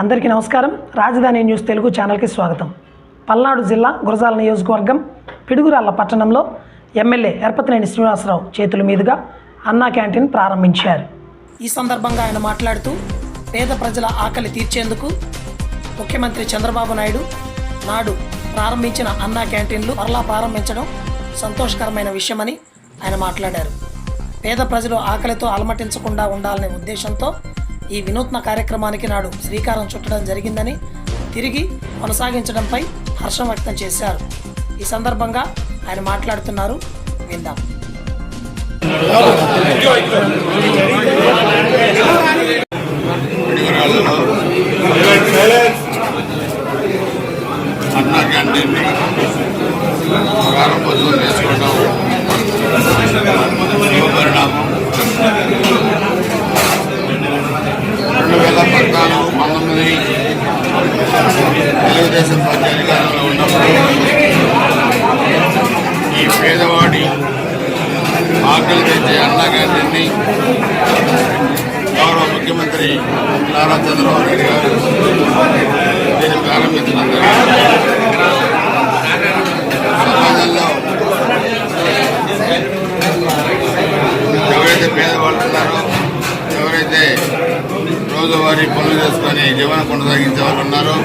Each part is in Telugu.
అందరికీ నమస్కారం. రాజధాని న్యూస్ తెలుగు ఛానల్కి స్వాగతం. పల్నాడు జిల్లా గురజాల నియోజకవర్గం పిడుగురాళ్ళ పట్టణంలో ఎమ్మెల్యే ఎర్పతినేని శ్రీనివాసరావు చేతుల మీదుగా అన్నా క్యాంటీన్ ప్రారంభించారు. ఈ సందర్భంగా ఆయన మాట్లాడుతూ పేద ప్రజల ఆకలి తీర్చేందుకు ముఖ్యమంత్రి చంద్రబాబు నాయుడు నాడు ప్రారంభించిన అన్నా క్యాంటీన్లు మరలా ప్రారంభించడం సంతోషకరమైన విషయమని ఆయన మాట్లాడారు. పేద ప్రజలు ఆకలితో అలమటించకుండా ఉండాలనే ఉద్దేశంతో ఈ వినూత్న కార్యక్రమానికి నాడు శ్రీకారం చుట్టడం జరిగిందని తిరిగి కొనసాగించడంపై హర్షం వ్యక్తం చేశారు. ఈ సందర్భంగా ఆయన మాట్లాడుతున్నారు. విందాం. అన్నా క్యాంటీన్ ప్రారంభోత్సవం చేసుకోవడం పేదవాడి ఆకలి తెచ్చే అన్నా క్యాంటీన్ని గౌరవ ముఖ్యమంత్రి నారా చంద్రబాబు నాయుడు గారు దీన్ని ప్రారంభించడం సమాజంలో ఎవరైతే పేదవాళ్ళు ఉన్నారో ఎవరైతే రోజువారీ పనులు చేసుకొని జీవనం కొనసాగించే వాళ్ళు ఉన్నారో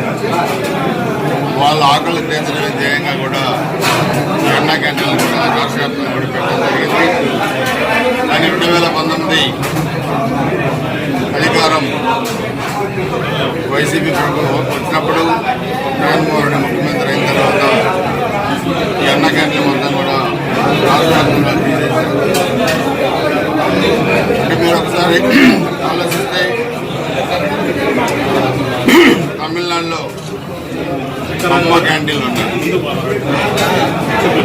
వాళ్ళ ఆకలి తీర్చడమే ధ్యేయంగా కూడా ఈ కూడా జరిగింది కానీ రెండు వేల పంతొమ్మిది అధికారం వైసీపీ ప్రభుత్వం వచ్చినప్పుడు జగన్మోహన్ రెడ్డి ముఖ్యమంత్రి అయిన తర్వాత ఈ అన్న క్యాంటీన్ మొత్తం కూడా రాష్ట్ర వ్యాప్తంగా తీసేశారు అంటే మీరు ఒకసారి ఆలోచిస్తే తమిళనాడులో అమ్మ క్యాంటీన్లు ఉన్నాయి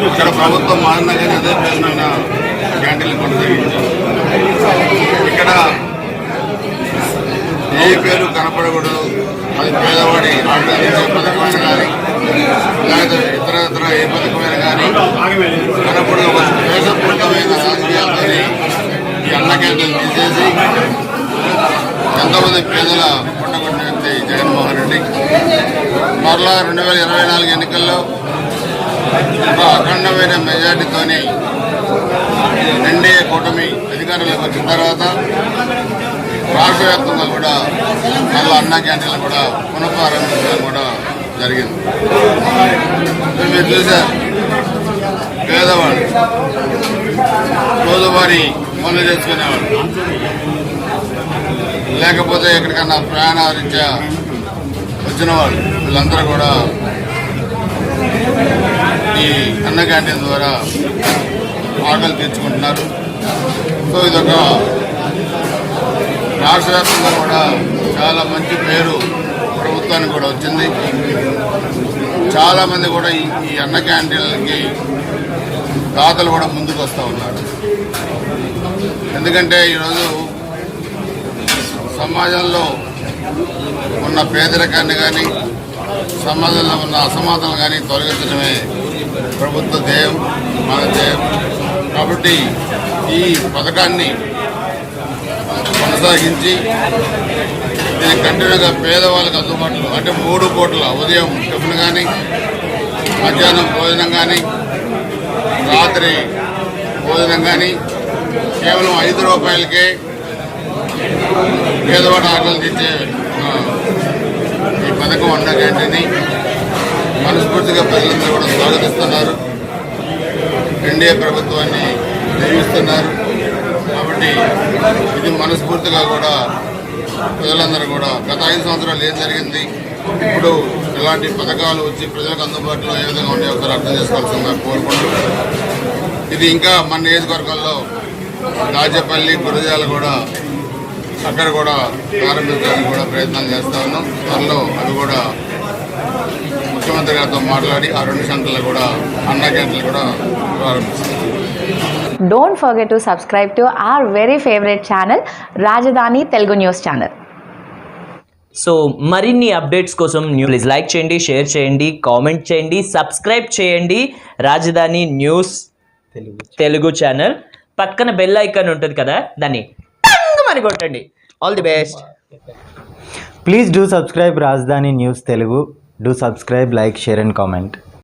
ఇక్కడ ప్రభుత్వం మారినా కానీ అదే పేరుమైన క్యాంటీన్లు కొనసాగించారు ఇక్కడ ఏ పేరు కనపడకూడదు. అది పేదవాడి ఆటంకించే పథకమైన కానీ లేదా ఇతర ఇతర ఏ పథకమైన కానీ కనపడదు ఒక దేశపూర్తమైన రాజకీయాలతోని ఈ అన్న క్యాంటీన్లు తీసేసి ఎంతోమంది పేదల పుట్టగొట్టిన వ్యక్తి జగన్మోహన్ రెడ్డి మరలా రెండు వేల ఇరవై నాలుగు ఎన్నికల్లో ఒక అఖండమైన మెజార్టీతోని ఎన్డీఏ కూటమి అధికారంలోకి వచ్చిన తర్వాత రాష్ట్ర వ్యాప్తంగా కూడా మళ్ళీ అన్న క్యాంటీన్లు కూడా పునఃప్రారంభించడం కూడా జరిగింది. మీరు చూసారు పేదవాడు రోజువారి పనులు చేసుకునేవాడు లేకపోతే ఎక్కడికన్నా ప్రయాణరీత్యా వచ్చిన వాళ్ళు వీళ్ళందరూ కూడా ఈ అన్న క్యాంటీన్ ద్వారా ఆకలి తీర్చుకుంటున్నారు. సో ఇదొక రాష్ట్ర వ్యాప్తంగా కూడా చాలా మంచి పేరు ప్రభుత్వానికి కూడా వచ్చింది. చాలామంది కూడా ఈ ఈ అన్న క్యాంటీన్లకి దాతలు కూడా ముందుకు వస్తూ ఉన్నారు. ఎందుకంటే ఈరోజు సమాజంలో ఉన్న పేదరికాన్ని కానీ సమాజంలో ఉన్న అసమాధానం కానీ తొలగించడమే ప్రభుత్వ ధ్యేయం మన ధ్యేయం. కాబట్టి ఈ పథకాన్ని కొనసాగించి దీన్ని కంటిన్యూగా పేదవాళ్ళకి అందుబాటులో అంటే మూడు పూటల ఉదయం టిఫిన్ కానీ మధ్యాహ్నం భోజనం కానీ రాత్రి భోజనం కానీ కేవలం ఐదు రూపాయలకే పేదవాడు ఆకలి తెచ్చే ఈ పథకం అన్న క్యాంటీన్ని మనస్ఫూర్తిగా ప్రజలందరూ కూడా స్వాగతిస్తున్నారు. ఎన్డీఏ ప్రభుత్వాన్ని నిర్మిస్తున్నారు కాబట్టి ఇది మనస్ఫూర్తిగా కూడా ప్రజలందరూ కూడా గత ఐదు సంవత్సరాలు ఏం జరిగింది ఇప్పుడు ఇలాంటి పథకాలు వచ్చి ప్రజలకు అందుబాటులో ఏ విధంగా ఉండే ఒకసారి అర్థం చేసుకోవాల్సిందిగా కోరుకుంటున్నాను. ఇది ఇంకా మన నియోజకవర్గంలో రాజపల్లి గురజాల కూడా అక్కడ కూడా ప్రారంభించడానికి కూడా ప్రయత్నం చేస్తా ఉన్నాం. త్వరలో అవి కూడా ముఖ్యమంత్రి గారితో మాట్లాడి ఆ రెండు సెంటర్లు కూడా అన్న క్యాంటీన్లు కూడా ప్రారంభిస్తాం. Don't forget to subscribe to our very favorite channel, Rajdhani Telugu News Channel. So మరిన్ని అప్డేట్స్ కోసం న్యూ ప్లీజ్ లైక్ చేయండి షేర్ చేయండి కామెంట్ చేయండి సబ్స్క్రైబ్ చేయండి రాజధాని న్యూస్ తెలుగు ఛానల్ పక్కన బెల్ ఐకాన్ ఉంటుంది కదా దాన్ని అని కొట్టండి. All the best please do subscribe Rajdhani news Telugu do subscribe like share and comment